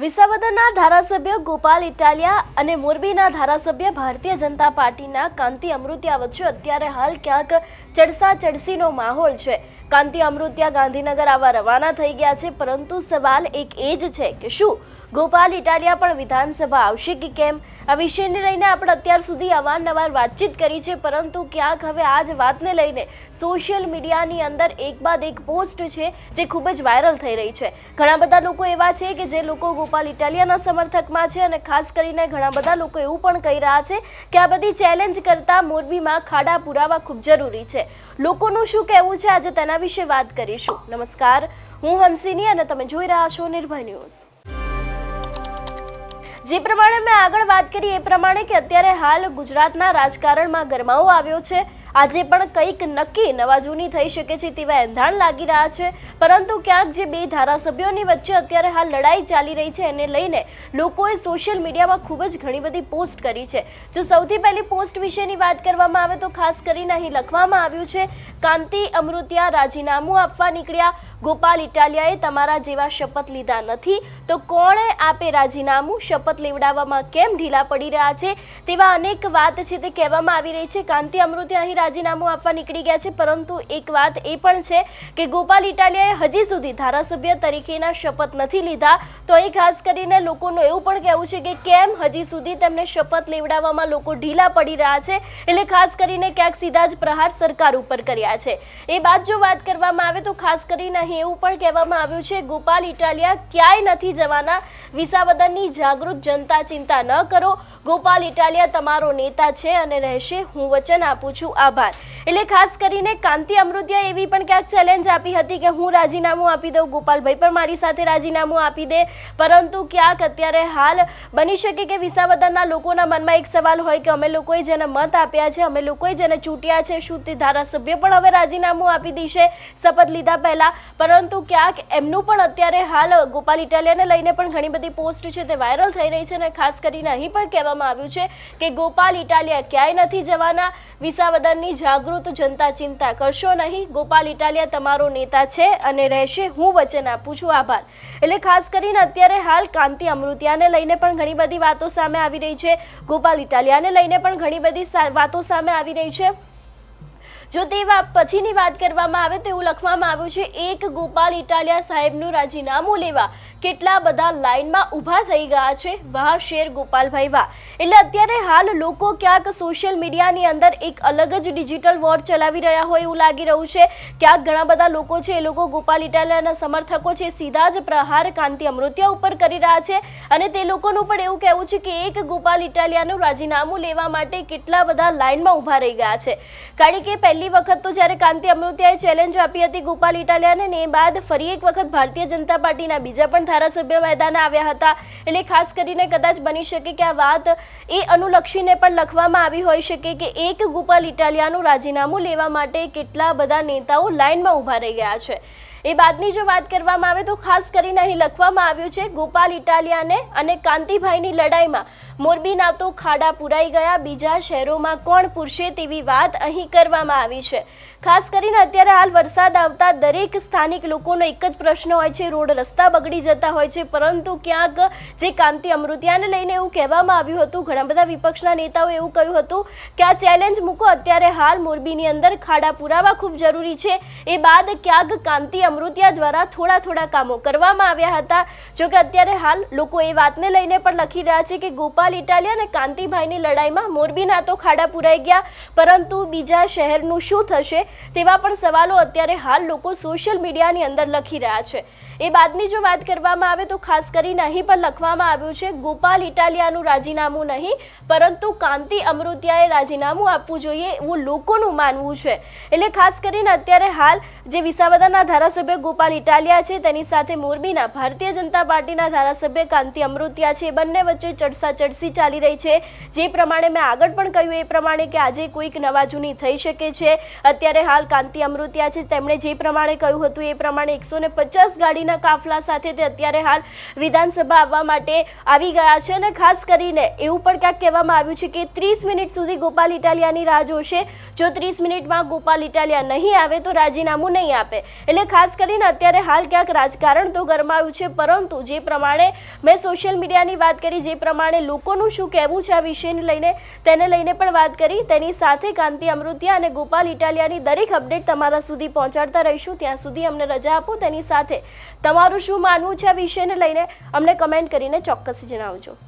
વિસાવદરના ધારાસભ્ય ગોપાલ ઇટાલિયા અને મોરબીના ધારાસભ્ય ભારતીય જનતા પાર્ટીના કાંતિ અમૃતિયા વચ્ચે અત્યારે હાલ ક્યાંક ચડસા ચડસીનો માહોલ છે. કાંતિ અમૃતિયા ગાંધીનગર આવા રવાના થઈ ગયા છે, પરંતુ સવાલ એક એ જ છે કે શું ગોપાલ ઇટાલિયા પણ વિધાનસભા આવશે કે કેમ? આ વિષયને લઈને આપણે અત્યાર સુધી અવારનવાર વાતચીત કરી છે, પરંતુ ક્યાંક હવે આ જ વાતને લઈને સોશિયલ મીડિયાની અંદર એક બાદ એક પોસ્ટ છે, જે ખૂબ જ વાયરલ થઈ રહી છે. ઘણા બધા લોકો એવા છે કે જે લોકો ગોપાલ ઇટાલિયાના સમર્થકમાં છે અને ખાસ કરીને ઘણા બધા લોકો એવું પણ કહી રહ્યા છે કે આ બધી ચેલેન્જ કરતાં મોરબીમાં ખાડા પુરાવા ખૂબ જરૂરી છે. લોકોનું શું કહેવું છે? આજે તેના વિશે વાત કરીશું. નમસ્કાર. હું હંસિની અને તમે જોઈ રહ્યા છો નિર્ભય ન્યૂઝ. જે પ્રમાણે મેં આગળ વાત કરી એ પ્રમાણે કે અત્યારે હાલ ગુજરાતના રાજકારણમાં ગરમાવો આવ્યો છે. આજે પણ કંઈક નક્કી નવા જૂની થઈ શકે છે તેવા એંધાણ લાગી રહ્યા છે. પરંતુ ક્યાંક જે બે ધારાસભ્યોની વચ્ચે અત્યારે હાલ લડાઈ ચાલી રહી છે, એને લઈને લોકોએ સોશિયલ મીડિયામાં ખૂબ જ ઘણી બધી પોસ્ટ કરી છે. જો સૌથી પહેલી પોસ્ટ વિશેની વાત કરવામાં આવે તો ખાસ કરીને અહીં લખવામાં આવ્યું છે, કાંતિ અમૃતિયા રાજીનામું આપવા નીકળ્યા. ગોપાલ ઇટાલિયાએ તમારા જેવા શપથ લીધા નથી. તો કોણે આપે રાજીનામું? શપથ લેવડાવવામાં કેમ ઢીલા પડી રહ્યા છે? તેવા અનેક વાત છે તે કહેવામાં આવી રહી છે. કાંતિ અમૃતિયા અહીં રાજીનામું આપવા નીકળી ગયા છે, પરંતુ એક વાત એ પણ છે કે ગોપાલ ઇટાલિયાએ હજી સુધી ધારાસભ્ય તરીકેના શપથ નથી લીધા. તો અહીં ખાસ કરીને લોકોનું એવું પણ કહેવું છે કે કેમ હજી સુધી તેમને શપથ લેવડાવવામાં લોકો ઢીલા પડી રહ્યા છે, એટલે ખાસ કરીને ક્યાંક સીધા જ પ્રહાર સરકાર ઉપર કર્યા છે. એ બાદ જો વાત કરવામાં આવે તો ખાસ કરીને અહીં એવું પણ કહેવામાં આવ્યું છે, ગોપાલ ઇટાલિયા ક્યાંય નથી જવાના, વિસાવદનની જાગૃત જનતા ચિંતા ન કરો. ગોપાલ ઇટાલિયા તમારો નેતા છે અને રહેશે, હું વચન આપું છું. આભાર. એટલે ખાસ કરીને કાંતિ અમૃતિયા એવી પણ ક્યાંક ચેલેન્જ આપી હતી કે હું રાજીનામું આપી દઉં, ગોપાલભાઈ પણ મારી સાથે રાજીનામું આપી દે. પરંતુ ક્યાંક અત્યારે હાલ બની શકે કે વિસાવદનના લોકોના મનમાં એક સવાલ હોય કે અમે લોકોએ જેને મત આપ્યા છે, અમે લોકોએ જેને ચૂંટ્યા છે, શું તે ધારાસભ્ય પણ હવે રાજીનામું આપી દેશે? શપથ લીધા પહેલાં. પરંતુ ક્યાંક એમનું પણ અત્યારે હાલ ગોપાલ ઇટાલિયાને લઈને પણ ઘણી બધી પોસ્ટ છે તે વાયરલ થઈ રહી છે અને ખાસ કરીને અહીં પણ કહેવામાં આવ્યું છે કે ગોપાલ ઇટાલિયા ક્યાંય નથી જવાના. વિસાવદનની જાગૃત જનતા ચિંતા કરશો નહીં. ગોપાલ ઇટાલિયા તમારો નેતા છે અને રહેશે. હું વચન આપું છું. આભાર. એટલે ખાસ કરીને અત્યારે હાલ કાંતિ અમૃતિયાને લઈને પણ ઘણી બધી વાતો સામે આવી રહી છે. ગોપાલ ઇટાલિયાને લઈને પણ ઘણી બધી વાતો સામે આવી રહી છે. જો તે પછીની વાત કરવામાં આવે તો એવું લખવામાં આવ્યું છે, એક ગોપાલ ઇટાલિયા સાહેબનું રાજીનામું લેવા કેટલા બધા લાઇનમાં ઊભા થઈ ગયા છે? વાહ, શેર ગોપાલભાઈ, વાહ. એટલે અત્યારે હાલ લોકો ક્યાંક સોશિયલ મીડિયાની અંદર એક અલગ જ ડિજિટલ વોર ચલાવી રહ્યા હોય એવું લાગી રહ્યું છે. ક્યાંક ઘણા બધા લોકો છે, એ લોકો ગોપાલ ઇટાલિયાના સમર્થકો છે, સીધા જ પ્રહાર કાંતિ અમૃત્યા ઉપર કરી રહ્યા છે અને તે લોકોનું પણ એવું કહેવું છે કે એક ગોપાલ ઇટાલિયાનું રાજીનામું લેવા માટે કેટલા બધા લાઇનમાં ઊભા રહી ગયા છે. કારણ કે પહેલી વખત તો જ્યારે કાંતિ અમૃતિયાએ ચેલેન્જ આપી હતી ગોપાલ ઇટાલિયાને ને એ બાદ ફરી એક વખત ભારતીય જનતા પાર્ટીના બીજા પણ ધારાસભ્ય મેદાને આવ્યા હતા. એટલે ખાસ કરીને કદાચ બની શકે કે આ વાત એ અનુલક્ષીને પણ લખવામાં આવી હોઈ શકે કે એક ગોપાલ ઇટાલિયાનું રાજીનામું લેવા માટે કેટલા બધા નેતાઓ લાઇનમાં ઊભા રહી ગયા છે. એ બાદની જો વાત કરવામાં આવે તો ખાસ કરીને અહીં લખવામાં આવ્યું છે, ગોપાલ ઇટાલિયાને અને કાંતિભાઈની લડાઈમાં મોરબીના તો ખાડા પુરાઈ ગયા. બીજા શહેરોમાં કોણ પૂરશે તેવી વાત અહીં કરવામાં આવી છે. ખાસ કરીને અત્યારે હાલ વરસાદ આવતા દરેક સ્થાનિક લોકોનો એક જ પ્રશ્ન હોય છે. રોડ રસ્તા બગડી જતા હોય છે. પરંતુ ક્યાંક જે કાંતિ અમૃતિયાને લઈને એવું કહેવામાં આવ્યું હતું, ઘણા બધા વિપક્ષના નેતાઓ એવું કહ્યું હતું કે આ ચેલેન્જ મૂકો. અત્યારે હાલ મોરબીની અંદર ખાડા પુરાવા ખૂબ જરૂરી છે. એ બાદ ક્યાંક કાંતિ અમૃતિયા દ્વારા થોડા થોડા કામો કરવામાં આવ્યા હતા. જો કે અત્યારે હાલ લોકો એ વાતને લઈને પણ લખી રહ્યા છે કે ગોપાલ ઇટાલિયા અને કાંતિભાઈની લડાઈમાં મોરબીના તો ખાડા પુરાઈ ગયા, પરંતુ બીજા શહેરનું શું થશે તેવા પણ સવાલો અત્યારે હાલ લોકો સોશિયલ મીડિયાની અંદર લખી રહ્યા છે. એ બાદની જો વાત કરવામાં આવે તો ખાસ કરીને અહીં પણ લખવામાં આવ્યું છે, ગોપાલ ઇટાલિયાનું રાજીનામું નહીં, પરંતુ કાંતિ અમૃતિયાએ રાજીનામું આપવું જોઈએ એવું લોકોનું માનવું છે. એટલે ખાસ કરીને અત્યારે હાલ જે વિસાવદરના ધારાસભ્ય ગોપાલ ઇટાલિયા છે, તેની સાથે મોરબીના ભારતીય જનતા પાર્ટીના ધારાસભ્ય કાંતિ અમૃતિયા છે, બંને વચ્ચે ચડસા ચડસી ચાલી રહી છે. જે પ્રમાણે મેં આગળ પણ કહ્યું એ પ્રમાણે કે આજે કોઈક નવા જૂની થઈ શકે છે. અત્યારે હાલ કાંતિ અમૃતિયા છે. તેમણે જે પ્રમાણે કહ્યું હતું એ પ્રમાણે એકસો પચાસ ગાડીના કાફલા સાથે તે અત્યારે હાલ વિધાનસભા આવવા માટે આવી ગયા છે અને ખાસ કરીને એવું પણ ક્યાંક કહેવામાં આવ્યું છે કે ત્રીસ મિનિટ સુધી ગોપાલ ઇટાલિયાની રાહ જોશે. જો ત્રીસ મિનિટમાં ગોપાલ ઇટાલિયા નહીં આવે તો રાજીનામું નહીં આપે. એટલે ખાસ કરીને અત્યારે હાલ ક્યાંક રાજકારણ તો ગરમાયું છે, પરંતુ જે પ્રમાણે મેં સોશિયલ મીડિયાની વાત કરી, જે પ્રમાણે લોકોનું શું કહેવું છે આ વિષયને લઈને? તેને લઈને પણ વાત કરી. તેની સાથે કાંતિ અમૃતિયા અને ગોપાલ ઇટાલિયાની દરેક અપડેટ તમારા સુધી પહોંચાડતા રહીશું. ત્યાં સુધી અમને રજા આપો. તેની સાથે તમારું શું માનવું છે આ વિષયને લઈને અમને કમેન્ટ કરીને ચોક્કસ જણાવજો.